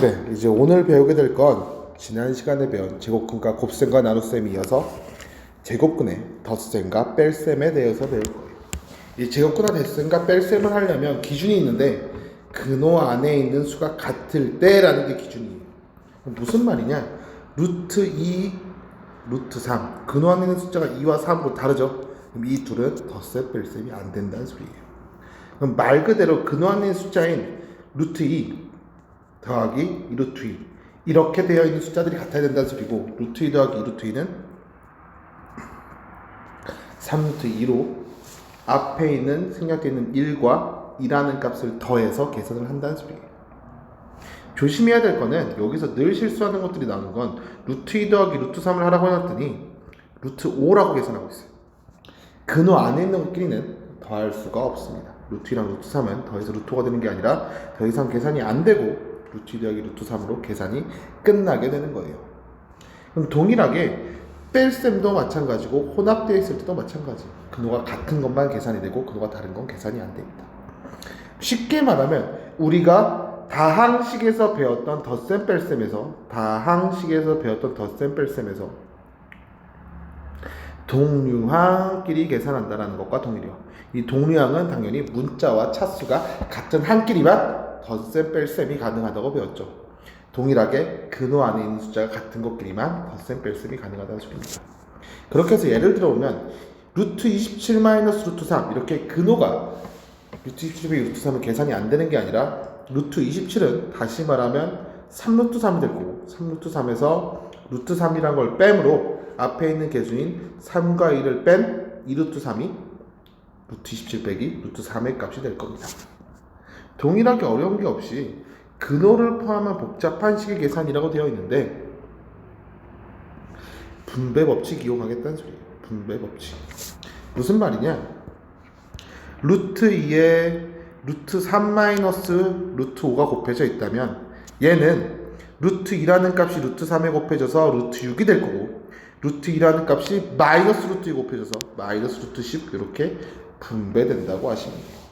네, 이제 오늘 배우게 될 건 지난 시간에 배운 제곱근과 곱셈과 나눗셈에 이어서 제곱근의 덧셈과 뺄셈에 대해서 배울 거예요. 이 제곱근과 덧셈과 뺄셈을 하려면 기준이 있는데 근호 안에 있는 수가 같을 때라는 게 기준이에요. 무슨 말이냐? 루트 2, 루트 3. 근호 안에 있는 숫자가 2와 3으로 다르죠? 그럼 이 둘은 덧셈, 뺄셈이 안 된다는 소리예요. 그럼 말 그대로 근호 안에 있는 숫자인 루트 2 더하기 2 루트 2 이렇게 되어 있는 숫자들이 같아야 된다는 소리고 루트 2 더하기 2 루트 2는 3 루트 2로 앞에 있는 생략되어 있는 1과 2라는 값을 더해서 계산을 한다는 소리예요. 조심해야 될 거는 여기서 늘 실수하는 것들이 나오는 건 루트 2 더하기 루트 3을 하라고 해놨더니 루트 5라고 계산하고 있어요. 근호 안에 있는 것끼리는 더할 수가 없습니다. 루트 2랑 루트 3은 더해서 루트 5가 되는 게 아니라 더 이상 계산이 안 되고 루트 2 더하기 루트 3으로 계산이 끝나게 되는 거예요. 그럼 동일하게 뺄셈도 마찬가지고 혼합되어 있을 때도 마찬가지. 근호가 같은 것만 계산이 되고 근호가 다른 건 계산이 안 됩니다. 쉽게 말하면 우리가 다항식에서 배웠던 덧셈 뺄셈에서 다항식에서 배웠던 덧셈 뺄셈에서 동류항끼리 계산한다라는 것과 동일해요. 이 동류항은 당연히 문자와 차수가 같은 한끼리만 덧셈 뺄셈이 가능하다고 배웠죠. 동일하게 근호 안에 있는 숫자가 같은 것끼리만 덧셈 뺄셈이 가능하다는 소리입니다. 그렇게 해서 예를 들어보면 루트 27 마이너스 루트 3 이렇게 근호가 루트 27이 루트 3은 계산이 안 되는 게 아니라 루트 27은 다시 말하면 3루트 3이 될 거고 3루트 3에서 루트 3이란 걸 빼므로 앞에 있는 개수인 3과 2를 뺀 2루트 3이 루트 27 빼기 루트 3의 값이 될 겁니다. 동일하게 어려운 게 없이 근호를 포함한 복잡한 식의 계산이라고 되어 있는데 분배 법칙 이용하겠다는 소리예요. 분배 법칙. 무슨 말이냐? 루트 2에 루트 3 마이너스 루트 5가 곱해져 있다면 얘는 루트 2라는 값이 루트 3에 곱해져서 루트 6이 될 거고 루트 2라는 값이 마이너스 루트 2 곱해져서 마이너스 루트 10 이렇게 분배된다고 돼요.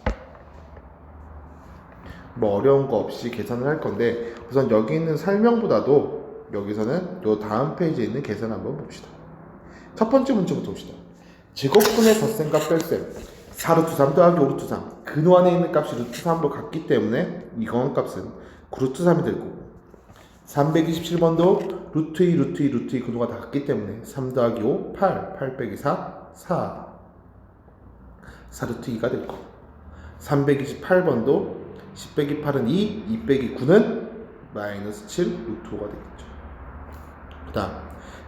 뭐 어려운 거 없이 계산을 할 건데 우선 여기 있는 설명보다도 여기서는 요 다음 페이지에 있는 계산 한번 봅시다. 첫 번째 문제부터 봅시다. 제곱분의 덧셈과 뺄셈. 4루트 3 더하기 5루트 3 근호 안에 있는 값이 루트 3으로 같기 때문에 이건 값은 9루트 3이 될 거고 327번도 루트 2 루트 2 루트 2 근호가 다 같기 때문에 3 더하기 5 8 8 빼기 4 4 4루트 2가 될 거고 328번도 10 빼기 8은 2, 2 빼기 9는 마이너스 7 루트 5가 되겠죠. 그 다음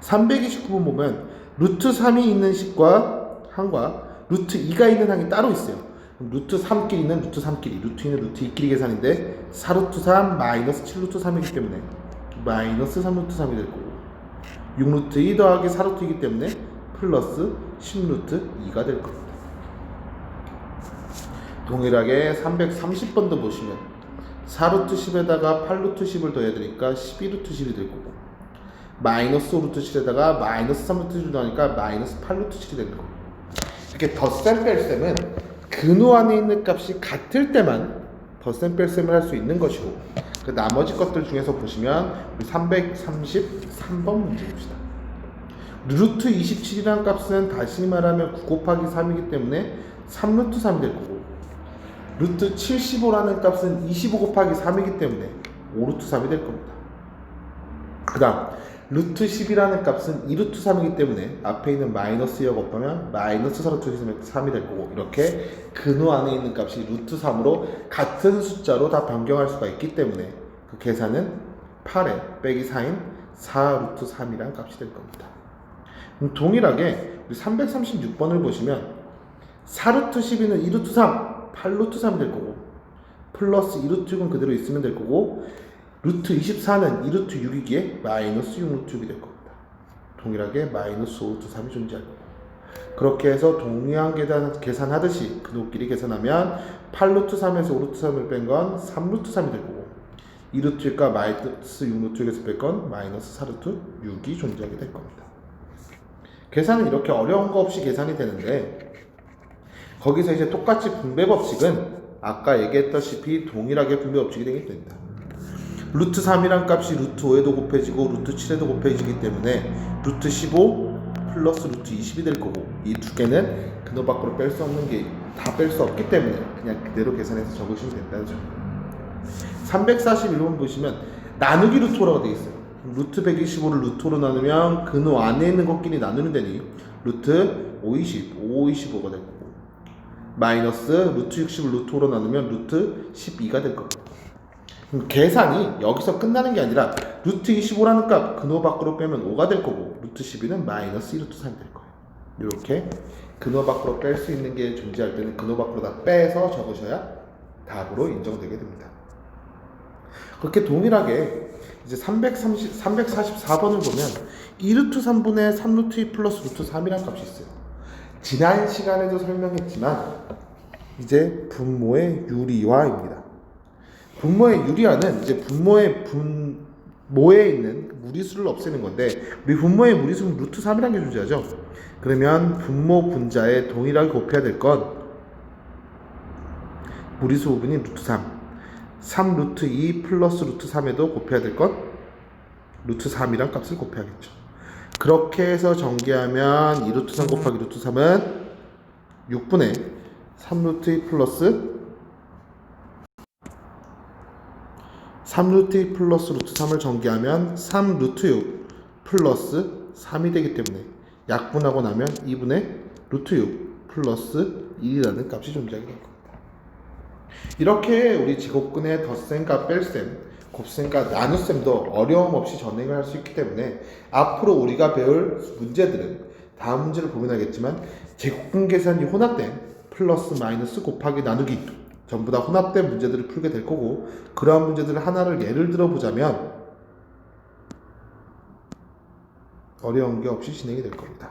329번 보면 루트 3이 있는 식과 항과 루트 2가 있는 항이 따로 있어요. 루트 3끼리는 루트 3끼리, 루트 2는 루트 2끼리 계산인데 4루트 3 마이너스 7루트 3이기 때문에 마이너스 3루트 3이 될 거고 6루트 2 더하기 4루트 2이기 때문에 플러스 10루트 2가 될 겁니다. 동일하게 330번도 보시면 4루트 10에다가 8루트 10을 더해야 되니까 12루트 10이 될 거고 마이너스 5루트 7에다가 마이너스 3루트 10을 더하니까 마이너스 8루트 7이 되는 거고 이렇게 덧셈 뺄셈은 근호 안에 있는 값이 같을 때만 덧셈 뺄셈을 할 수 있는 것이고 그 나머지 것들 중에서 보시면 우리 333번 문제 봅시다. 루트 27이라는 값은 다시 말하면 9 곱하기 3이기 때문에 3루트 3이 될 거고 루트 75라는 값은 25 곱하기 3이기 때문에 5루트 3이 될 겁니다. 그 다음 루트 10이라는 값은 2루트 3이기 때문에 앞에 있는 마이너스 2가 곱하면 마이너스 4루트 3이 될 거고 이렇게 근호 안에 있는 값이 루트 3으로 같은 숫자로 다 변경할 수가 있기 때문에 그 계산은 8에 빼기 4인 4루트 3이란 값이 될 겁니다. 동일하게 336번을 보시면 4루트 12는 2루트 3, 8루트 3이 될 거고 플러스 2루트 6은 그대로 있으면 될 거고 루트 24는 2루트 6이기에 마이너스 6루트 6이 될 겁니다. 동일하게 마이너스 5루트 3이 존재할 거고 그렇게 해서 동일한 계산, 계산하듯이 그놈끼리 계산하면 8루트 3에서 5루트 3을 뺀 건 3루트 3이 될 거고 2루트 6과 마이너스 6루트 6에서 뺄 건 마이너스 4루트 6이 존재하게 될 겁니다. 계산은 이렇게 어려운 거 없이 계산이 되는데 거기서 이제 똑같이 분배 법칙은 아까 얘기했다시피 동일하게 분배 법칙이 되게 됩니다. 루트 3이란 값이 루트 5에도 곱해지고 루트 7에도 곱해지기 때문에 루트 15 플러스 루트 20이 될 거고 이 두 개는 근호 밖으로 뺄 수 없는 게 다 뺄 수 없기 때문에 그냥 그대로 계산해서 적으시면 된다는 점. 341번 보시면 나누기 루트 5라고 되어 있어요. 루트 125를 루트 5로 나누면 근호 안에 있는 것끼리 나누는 데니 루트 520, 525가 될 거고 마이너스 루트 60을 루트 5로 나누면 루트 12가 될 그럼 계산이 여기서 끝나는 게 아니라 루트 25라는 값 근호 밖으로 빼면 5가 될 거고 루트 12는 마이너스 2 루트 3이 될 거예요. 이렇게 근호 밖으로 뺄 수 있는 게 존재할 때는 근호 밖으로 다 빼서 적으셔야 답으로 인정되게 됩니다. 그렇게 동일하게 이제 330, 344번을 보면 2루트 3분의 3루트 2 플러스 루트 3이라는 값이 있어요. 지난 시간에도 설명했지만 이제 분모의 유리화입니다. 분모의 유리화는 이제 분모의 분모에 있는 무리수를 없애는 건데 우리 분모의 무리수는 루트 3이라는 게 존재하죠. 그러면 분모 분자에 동일하게 곱해야 될 건 무리수 부분이 루트 3 3 루트 2 플러스 루트 3에도 곱해야 될 건 루트 3이란 값을 곱해야겠죠. 그렇게 해서 전개하면 2 루트 3 곱하기 루트 3은 6분의 3 루트 2 플러스 3 루트 2 플러스 루트 3을 전개하면 3 루트 6 플러스 3이 되기 때문에 약분하고 나면 2분의 루트 6 플러스 1이라는 값이 존재하게 될 겁니다. 이렇게 우리 제곱근의 덧셈과 뺄셈, 곱셈과 나눗셈도 어려움 없이 전행을 할 수 있기 때문에 앞으로 우리가 배울 문제들은 다음 문제를 보면 알겠지만 제곱근 계산이 혼합된 플러스 마이너스 곱하기 나누기 전부 다 혼합된 문제들을 풀게 될 거고 그러한 문제들을 하나를 예를 들어 보자면 어려운 게 없이 진행이 될 겁니다.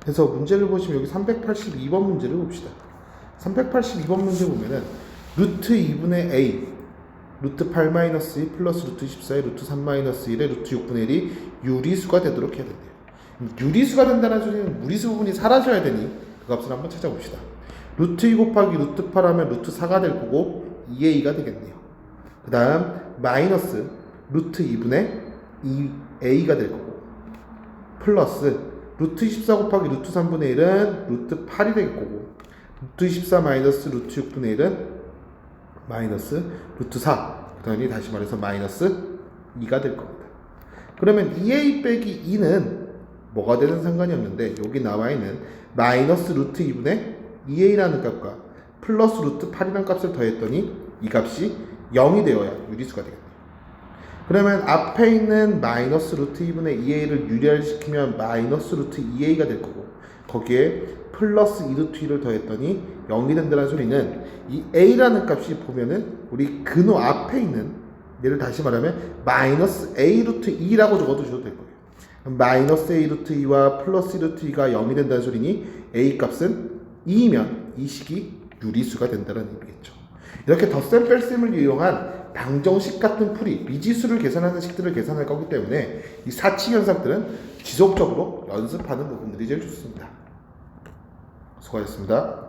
그래서 문제를 보시면 여기 382번 문제를 봅시다. 382번 문제 보면은 루트 2분의 a 루트 8 마이너스 2 플러스 루트 14의 루트 3 마이너스 1의 루트 6분의 1이 유리수가 되도록 해야 된대요. 유리수가 된다는 소리는 무리수 부분이 사라져야 되니 그 값을 한번 찾아봅시다. 루트 2 곱하기 루트 8 하면 루트 4가 될 거고 2a가 되겠네요. 그 다음 마이너스 루트 2분의 2a가 될 거고 플러스 루트 14 곱하기 루트 3분의 1은 루트 8이 될 거고 루트 24 마이너스 루트 6분의 1은 마이너스 루트 4 그다음에 다시 말해서 마이너스 2가 될 겁니다. 그러면 2a 빼기 2는 뭐가 되는 상관이 없는데 여기 나와 있는 마이너스 루트 2분의 2a라는 값과 플러스 루트 8이라는 값을 더했더니 이 값이 0이 되어야 유리수가 되겠네요. 그러면 앞에 있는 마이너스 루트 2분의 2a를 유리화시키면 마이너스 루트 2a가 될 거고 거기에 플러스 2 루트 2를 더했더니 0이 된다는 소리는 이 a라는 값이 보면은 우리 근호 앞에 있는 얘를 다시 말하면 마이너스 a 루트 2라고 적어도 줘도 될 거예요. 마이너스 a 루트 2와 플러스 2 루트 2가 0이 된다는 소리니 a 값은 2이면 이 식이 유리수가 된다는 의미겠죠. 이렇게 덧셈 뺄셈을 이용한 방정식 같은 풀이 미지수를 계산하는 식들을 계산할 거기 때문에 이 사칙 현상들은 지속적으로 연습하는 부분들이 제일 좋습니다. 수고하셨습니다.